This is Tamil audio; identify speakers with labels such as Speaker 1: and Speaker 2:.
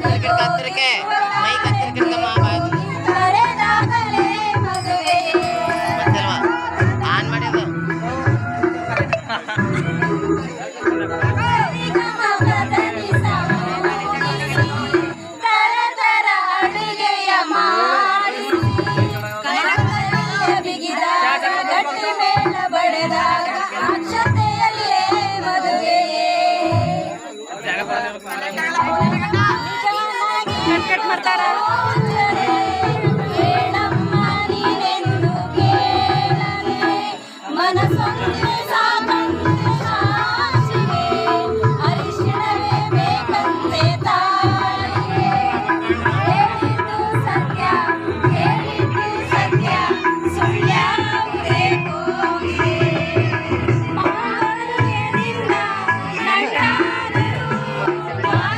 Speaker 1: கத்திருக்கேன் கத்திருக்கேன். மை கத்திருக்கேன்மா ಗಟ್ಟಿ ಮೇಲೆ ಮಾರ್ಕೆಟ್ ಮಾಡ್ತಾರ? ಮನಸ್ಸೊಂದೇ